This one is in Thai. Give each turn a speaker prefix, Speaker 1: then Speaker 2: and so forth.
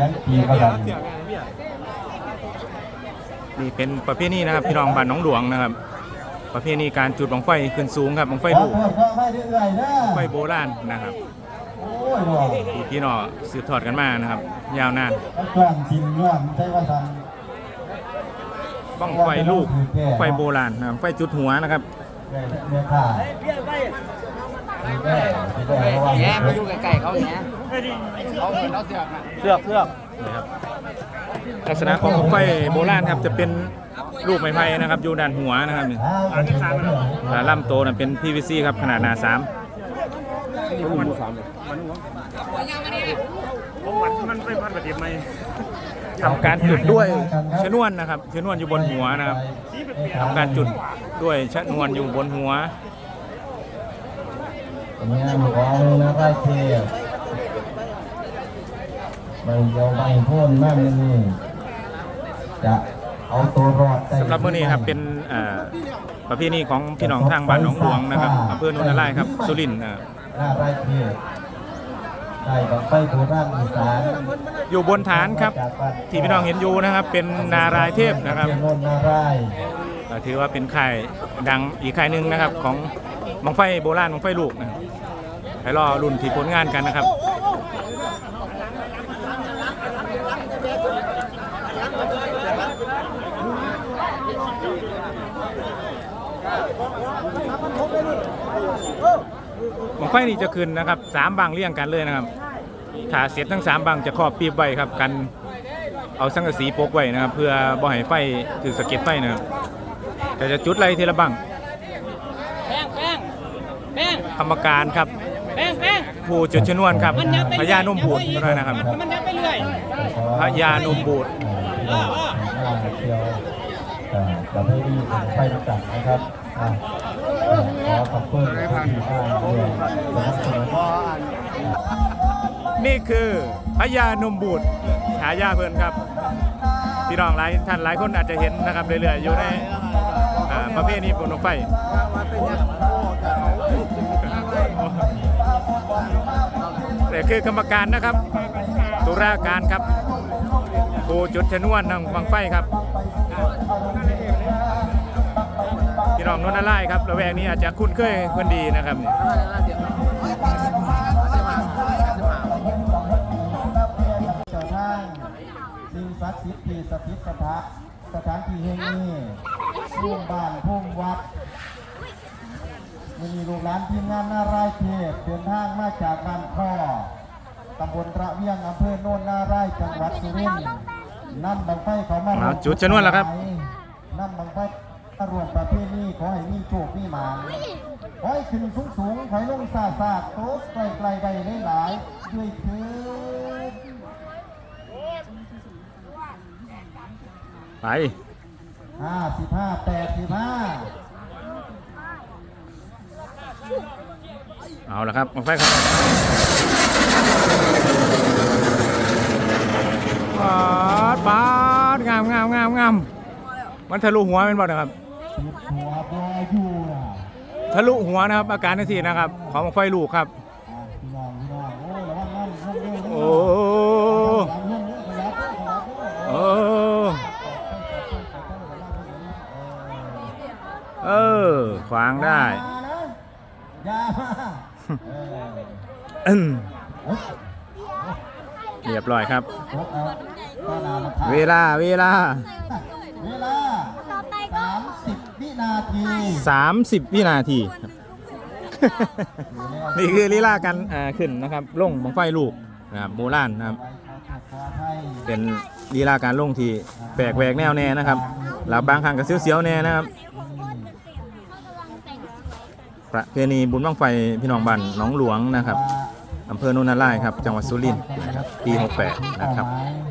Speaker 1: ยังปีก็ได้
Speaker 2: นี่เป็นประเพณีนะครับพี่น้องบ้านหน้องหลวงนะครับ ประเพณีการจุดบังไฟขึ้นสูงครับบังไฟ
Speaker 1: ขอ
Speaker 2: ลูกไฟโบราณนะครับ
Speaker 1: โอ้ยหลวง
Speaker 2: ที่พี่น้องสืบทอดกันมานะครับ ยาวนาน
Speaker 1: แล้วกล้งชิมย้อนใช่ว่าทัน
Speaker 2: บังไฟลูกไฟโบราณนะครับไฟจุดหัวนะครับ
Speaker 1: แม่ม่ข่าแม่แม่ระวัง
Speaker 3: แง่มาอยู่ใกล้ๆเขาแง่เขาเหมือนเขาเสือกนะ
Speaker 2: เสือกเสือกนะครับลักษณะของไฟโบราณครับจะเป็นลูกไม้ไผ่นะครับอยู่ด้านหัวนะครับนี่
Speaker 1: อ้าลำ
Speaker 2: โตนั้นเป็น PVC ครับขนาดหนาสาม
Speaker 4: มันไปพันแบบเดียบไหม
Speaker 2: ทำการจุดด้วยชนวนนะครับชนวนอยู่บนหัวนะครับทำการจุดด้วยชนวนอยู่บนหัว
Speaker 1: นี่ยหลวงนะไรเทียบ ใบเดียวใบพ่นมากนี่จะเอาตัวรอดได้
Speaker 2: สำหรับมื้อนี้ครับเป็นเอ่อประเพณีของพี่น้องทางบ้านหนองหลวงนะครับอำเภอโนนทรายครับ สุรินทร์นะครับ
Speaker 1: หน้าไรเทียบได้บังไฟโบราณอีสาน
Speaker 2: อยู่บนฐานครับ ที่พี่น้องเห็นอยู่นะครับ เป็นนารายเทพนะครับ
Speaker 1: เทียนนนาราย
Speaker 2: ก็ถือว่าเป็นค่ายดังอีกค่ายหนึ่งนะครับ ของบังไฟโบราณบังไฟลูกนะครับให้รอรุ่นที่ผลงานกันนะครับ ไฟนี่จะขึ้นนะครับสามบังเรียงกันเลยนะครับถ้าเสร็จทั้งสามบังจะครอบปีบไว้ครับกันเอาสังกะสีโปกไว้นะครับ เพื่อบ่ให้ไฟถือสะเก็ดไฟนะครับแต่จะจุดไรทีละบัง
Speaker 3: แป้งแป้งแป้ง
Speaker 2: กรรมการครับ
Speaker 3: แป้งแป้ง
Speaker 2: ผู้จุดชนวนครับพญานุ่มบูดด้วยนะครับ
Speaker 3: มันมันยับไปเรื่อย
Speaker 2: พญานมบูด
Speaker 1: เออเออเที่ยวเอ่อประเภทนี้ไฟจัดนะครับ ขอขอบคุณที่มาด้วยนะครับสนุน
Speaker 2: นี่คือพญานมบูดฉายาเพิ่นครับพี่น้องหลายท่านหลายคนอาจจะเห็นนะครับเรื่อยๆอยู่ในอ่าประเภทนี้บนรถไฟ แต่คือกรรมการนะครับ ตุลาการครับผู้จุดชนวนทางบังไฟครับ พี่น้องนนทไล่ครับระแวกนี้อาจจะคุ้นเคยคนดีนะครับ
Speaker 1: เจ้าทางสิ่งศักดิ์สิทธิ์ที่สถิตสถานสถานที่แห่งนี้ร่มบ้านพุ่มวัดมีลูกหลานทีมงานนารายเทพเดินทางมาจากบ้านข้อตำบลระเวียงอำเภอโนนนารายจังหวัดสุรินทร์นำบังไฟเขามา
Speaker 2: จุดชนวนแล้วครับ
Speaker 1: นำบังไฟ มารวมประเพณีขอให้มีโชคมีหมานขอให้ขึ้นสูงสูงขอให้ลงซาซาโต๊ะไกลไกลได้หลายด้วยเถิด
Speaker 2: ไป
Speaker 1: ห้าสิบห้าแปดสิบห้า
Speaker 2: เอาละครับบังไฟครับปาดปาดงามงามงามงามมันทะลุหัวเป็นบ่นะครับ
Speaker 1: หัวบออยู่นะ
Speaker 2: ทะลุหัวนะครับ อาการทันทีนะครับ ของบังไฟลูกครับ
Speaker 1: อะพี่น้องพี่น้องโอ้ระวังนั่นนั่นเร็วเร็ว
Speaker 2: โอ้
Speaker 1: หลังนั่นเร็วขยับเร็วขยับเร็ว
Speaker 2: โอ้เออ ขวางได้
Speaker 1: มานะอย่ามาเออ
Speaker 2: อืม
Speaker 1: เอ้ย
Speaker 2: เรียบร้อยครับ
Speaker 1: ยกเอาต้อนรับมาถ่าย
Speaker 2: เวลาเวลา
Speaker 1: เวลาสามสิบวิ นาที
Speaker 2: 30 วินาทีครับ นี่คือลีลากันอ่าขึ้นนะครับลงบังไฟลูกนะครับโบราณนะครับ เป็นลีลาการลงที่แปลกแหวกแนวแน่นะครับแล้วบางครั้งก็เสียวๆแน่นะครับ ประเพณีบุญบังไฟพี่น้องบ้านหนองหลวงนะครับอำเภอโนนทไร่ครับ จังหวัดสุรินทร์นะครับปี 68 นะครับ
Speaker 1: เป้าหมาย